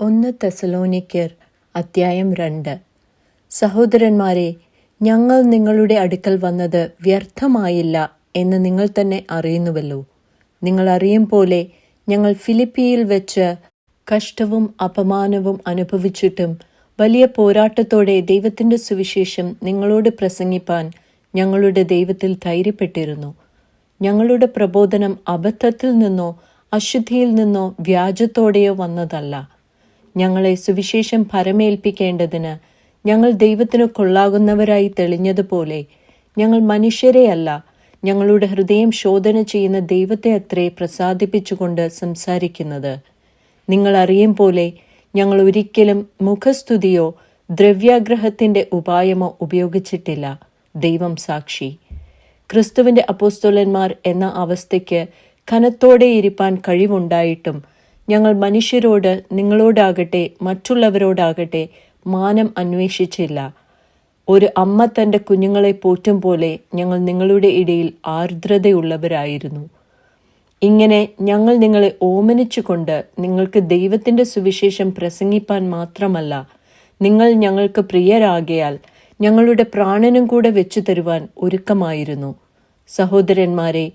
ഒന്ന് തെസലോനിക്കർ അദ്ധ്യായം രണ്ട്. സഹോദരന്മാരെ ഞങ്ങൾ നിങ്ങളുടെ അടുക്കൽ വന്നത് വ്യർത്ഥമായില്ല എന്ന് നിങ്ങൾ തന്നെ അറിയുന്നുവല്ലോ. നിങ്ങൾ അറിയും പോലെ ഞങ്ങൾ ഫിലിപ്പിയിൽ വെച്ച് കഷ്ടവും അപമാനവും അനുഭവിച്ചിട്ടും വലിയ പോരാട്ടത്തോടെ ദൈവത്തിന്റെ സുവിശേഷം നിങ്ങളോട് പ്രസംഗിപ്പാൻ ഞങ്ങളുടെ ദൈവത്തിൽ ധൈര്യപ്പെട്ടിരുന്നു. ഞങ്ങളുടെ പ്രബോധനം അബദ്ധത്തിൽ നിന്നോ അശുദ്ധിയിൽ നിന്നോ വ്യാജത്തോടെയോ വന്നതല്ല. ഞങ്ങളെ സുവിശേഷം ഭരമേൽപ്പിക്കേണ്ടതിന് ഞങ്ങൾ ദൈവത്തിന് കൊള്ളാകുന്നവരായി തെളിഞ്ഞതുപോലെ ഞങ്ങൾ മനുഷ്യരെയല്ല ഞങ്ങളുടെ ഹൃദയം ശോധന ചെയ്യുന്ന ദൈവത്തെ അത്രേ പ്രസാദിപ്പിച്ചുകൊണ്ട് സംസാരിക്കുന്നത്. നിങ്ങൾ അറിയും പോലെ ഞങ്ങൾ ഒരിക്കലും മുഖസ്തുതിയോ ദ്രവ്യാഗ്രഹത്തിന്റെ ഉപായമോ ഉപയോഗിച്ചിട്ടില്ല ദൈവം സാക്ഷി. ക്രിസ്തുവിന്റെ അപ്പോസ്തോലന്മാർ എന്ന അവസ്ഥയ്ക്ക് കനത്തോടെ ഇരിപ്പാൻ കഴിവുണ്ടായിട്ടും ഞങ്ങൾ മനുഷ്യരോട് നിങ്ങളോടാകട്ടെ മറ്റുള്ളവരോടാകട്ടെ മാനം അന്വേഷിച്ചില്ല. ഒരു അമ്മ തന്റെ കുഞ്ഞുങ്ങളെ പോറ്റും പോലെ ഞങ്ങൾ നിങ്ങളുടെ ഇടയിൽ ആർദ്രതയുള്ളവരായിരുന്നു. ഇങ്ങനെ ഞങ്ങൾ നിങ്ങളെ ഓമനിച്ചുകൊണ്ട് നിങ്ങൾക്ക് ദൈവത്തിന്റെ സുവിശേഷം പ്രസംഗിപ്പാൻ മാത്രമല്ല നിങ്ങൾ ഞങ്ങൾക്ക് പ്രിയരാകയാൽ ഞങ്ങളുടെ പ്രാണനും കൂടെ വെച്ചു തരുവാൻ ഒരുക്കമായിരുന്നു. സഹോദരന്മാരെ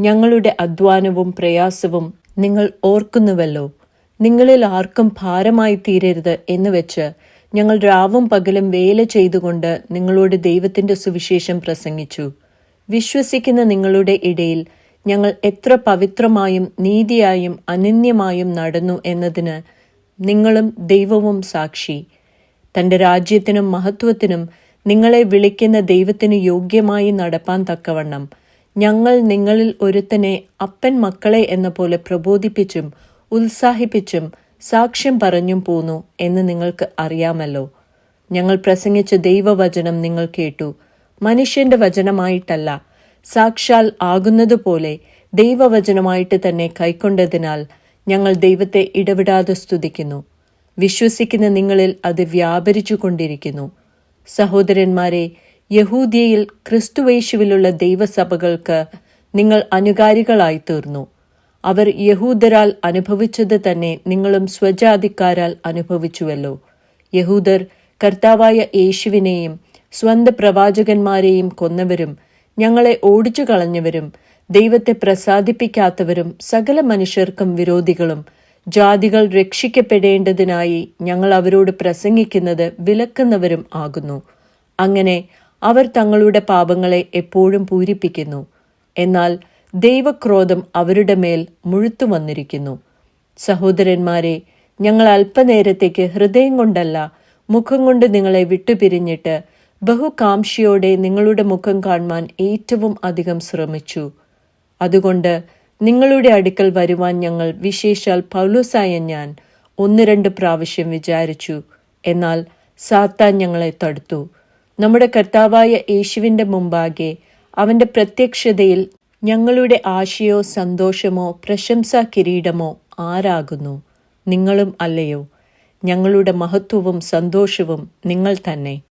ഞങ്ങളുടെ അധ്വാനവും പ്രയാസവും നിങ്ങൾ ഓർക്കുന്നുവല്ലോ. നിങ്ങളിൽ ആർക്കും ഭാരമായി തീരരുത് എന്ന് വെച്ച് ഞങ്ങൾ രാവും പകലും വേല ചെയ്തുകൊണ്ട് നിങ്ങളോട് ദൈവത്തിന്റെ സുവിശേഷം പ്രസംഗിച്ചു. വിശ്വസിക്കുന്ന നിങ്ങളുടെ ഇടയിൽ ഞങ്ങൾ എത്ര പവിത്രമായും നീതിയായും അനന്യമായും നടന്നു എന്നതിന് നിങ്ങളും ദൈവവും സാക്ഷി. തന്റെ രാജ്യത്തിനും മഹത്വത്തിനും നിങ്ങളെ വിളിക്കുന്ന ദൈവത്തിന് യോഗ്യമായി നടപ്പാൻ തക്കവണ്ണം. ഞങ്ങൾ നിങ്ങളിൽ ഒരുത്തനെ അപ്പൻ മക്കളെ എന്ന പോലെ പ്രബോധിപ്പിച്ചും ഉത്സാഹിപ്പിച്ചും സാക്ഷ്യം പറഞ്ഞും പോന്നു എന്ന് നിങ്ങൾക്ക് അറിയാമല്ലോ. ഞങ്ങൾ പ്രസംഗിച്ച ദൈവവചനം നിങ്ങൾ കേട്ടു. മനുഷ്യന്റെ വചനമായിട്ടല്ല സാക്ഷാൽ ആകുന്നതുപോലെ ദൈവവചനമായിട്ട് തന്നെ കൈക്കൊണ്ടതിനാൽ ഞങ്ങൾ ദൈവത്തെ ഇടപെടാതെ സ്തുതിക്കുന്നു. വിശ്വസിക്കുന്ന നിങ്ങളിൽ അത് വ്യാപരിച്ചു കൊണ്ടിരിക്കുന്നു സഹോദരന്മാരെ യഹൂദിയയിൽ ക്രിസ്തുവേശുവിലുള്ള ദൈവസഭകൾക്ക് നിങ്ങൾ അനുകാരികളായി തീർന്നു. അവർ യഹൂദരാൽ അനുഭവിച്ചത് തന്നെ നിങ്ങളും സ്വജാതിക്കാരാൽ അനുഭവിച്ചുവല്ലോ. യഹൂദർ കർത്താവായ യേശുവിനെയും സ്വന്ത പ്രവാചകന്മാരെയും കൊന്നവരും ഞങ്ങളെ ഓടിച്ചു കളഞ്ഞവരും ദൈവത്തെ പ്രസാദിപ്പിക്കാത്തവരും സകല മനുഷ്യർക്കും വിരോധികളും ജാതികൾ രക്ഷിക്കപ്പെടേണ്ടതിനായി ഞങ്ങൾ അവരോട് പ്രസംഗിക്കുന്നത് വിലക്കുന്നവരും ആകുന്നു. അങ്ങനെ അവർ തങ്ങളുടെ പാപങ്ങളെ എപ്പോഴും പൂരിപ്പിക്കുന്നു. എന്നാൽ ദൈവക്രോധം അവരുടെ മേൽ മുഴുത്തു വന്നിരിക്കുന്നു. സഹോദരന്മാരെ ഞങ്ങൾ അല്പനേരത്തേക്ക് ഹൃദയം കൊണ്ടല്ല മുഖം കൊണ്ട് നിങ്ങളെ വിട്ടുപിരിഞ്ഞിട്ട് ബഹുകാംഷിയോടെ നിങ്ങളുടെ മുഖം കാണുവാൻ ഏറ്റവും അധികം ശ്രമിച്ചു. അതുകൊണ്ട് നിങ്ങളുടെ അടുക്കൽ വരുവാൻ ഞങ്ങൾ വിശേഷാൽ പൗലോസായ ഞാൻ ഒന്ന് രണ്ട് പ്രാവശ്യം വിചാരിച്ചു. എന്നാൽ സാത്താൻ ഞങ്ങളെ തടുത്തു. നമ്മുടെ കർത്താവായ യേശുവിന്റെ മുമ്പാകെ അവന്റെ പ്രത്യക്ഷതയിൽ ഞങ്ങളുടെ ആശയോ സന്തോഷമോ പ്രശംസാ കിരീടമോ ആരാകുന്നു? നിങ്ങളും അല്ലയോ? ഞങ്ങളുടെ മഹത്വവും സന്തോഷവും നിങ്ങൾ തന്നെ.